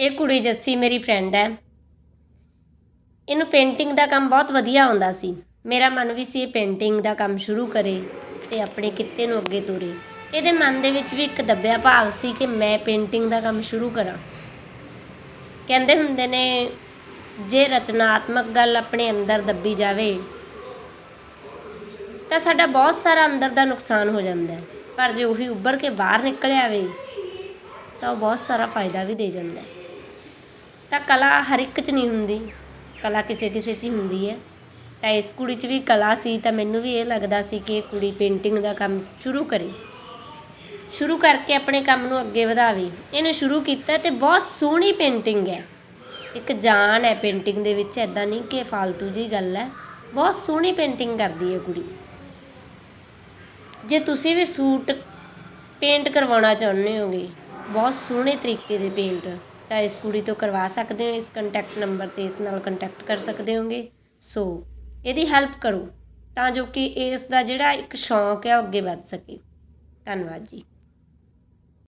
ਇਹ ਕੁੜੀ ਜੱਸੀ ਮੇਰੀ ਫਰੈਂਡ ਹੈ। ਇਹਨੂੰ ਪੇਂਟਿੰਗ ਦਾ ਕੰਮ ਬਹੁਤ ਵਧੀਆ ਆਉਂਦਾ ਸੀ। ਮੇਰਾ ਮਨ ਵੀ ਸੀ ਇਹ ਪੇਂਟਿੰਗ ਦਾ ਕੰਮ ਸ਼ੁਰੂ ਕਰੇ ਤੇ ਆਪਣੇ ਕਿੱਤੇ ਨੂੰ ਅੱਗੇ ਤੋਰੇ। ਇਹਦੇ ਮਨ ਦੇ ਵਿੱਚ ਵੀ ਇੱਕ ਦੱਬਿਆ ਭਾਵ ਸੀ ਕਿ ਮੈਂ ਪੇਂਟਿੰਗ ਦਾ ਕੰਮ ਸ਼ੁਰੂ ਕਰਾਂ। ਕਹਿੰਦੇ ਹੁੰਦੇ ਨੇ, ਜੇ ਰਚਨਾਤਮਕ ਗੱਲ ਆਪਣੇ ਅੰਦਰ ਦੱਬੀ ਜਾਵੇ, ਤਾਂ ਸਾਡਾ ਬਹੁਤ ਸਾਰਾ ਅੰਦਰ ਦਾ ਨੁਕਸਾਨ ਹੋ ਜਾਂਦਾ ਹੈ। ਪਰ ਜੇ ਉਹੀ ਉੱਭਰ ਕੇ ਬਾਹਰ ਨਿਕਲ ਆਵੇ, ਤਾਂ ਉਹ ਬਹੁਤ ਸਾਰਾ ਫਾਇਦਾ ਵੀ ਦੇ ਜਾਂਦਾ ਹੈ। ਤਾਂ ਕਲਾ ਹਰ ਇੱਕ 'ਚ ਨਹੀਂ ਹੁੰਦੀ। ਕਲਾ ਕਿਸੇ ਕਿਸੇ 'ਚ ਹੀ ਹੁੰਦੀ ਹੈ। ਤਾਂ ਇਸ ਕੁੜੀ 'ਚ ਵੀ ਕਲਾ ਸੀ ਤਾਂ ਮੈਨੂੰ ਵੀ ਇਹ ਲੱਗਦਾ ਸੀ ਕਿ ਇਹ ਕੁੜੀ ਪੇਂਟਿੰਗ ਦਾ ਕੰਮ ਸ਼ੁਰੂ ਕਰੇ। ਸ਼ੁਰੂ ਕਰਕੇ ਆਪਣੇ ਕੰਮ ਨੂੰ ਅੱਗੇ ਵਧਾਵੇ। ਇਹਨੇ ਸ਼ੁਰੂ ਕੀਤਾ ਤੇ ਬਹੁਤ ਸੋਹਣੀ ਪੇਂਟਿੰਗ ਹੈ। ਇੱਕ ਜਾਨ ਹੈ ਪੇਂਟਿੰਗ ਦੇ ਵਿੱਚ ਐਦਾਂ ਨਹੀਂ ਕਿ ਫालतू ਜੀ ਗੱਲ ਹੈ। ਬਹੁਤ ਸੋਹਣੀ ਪੇਂਟਿੰਗ ਕਰਦੀ ਹੈ ਕੁੜੀ। ਜੇ ਤੁਸੀਂ ਵੀ ਸੂਟ ਪੇਂਟ ਕਰਵਾਉਣਾ ਚਾਹੁੰਦੇ ਹੋਗੇ, ਬਹੁਤ ਸੋਹਣੇ ਤਰੀਕੇ ਦੇ ਪੇਂਟ। ਤਾਂ ਇਸ ਕੁੜੀ ਤੋਂ ਕਰਵਾ ਸਕਦੇ ਹੋ, ਇਸ ਕੰਟੈਕਟ ਨੰਬਰ ਤੇ ਇਸ ਨਾਲ ਕੰਟੈਕਟ ਕਰ ਸਕਦੇ ਹੋਗੇ। ਸੋ ਇਹਦੀ ਹੈਲਪ ਕਰੋ ਤਾਂ ਜੋ ਕਿ ਇਸ ਦਾ ਜਿਹੜਾ ਇੱਕ ਸ਼ੌਂਕ ਹੈ ਉਹ ਅੱਗੇ ਵੱਧ ਸਕੇ। ਧੰਨਵਾਦ ਜੀ।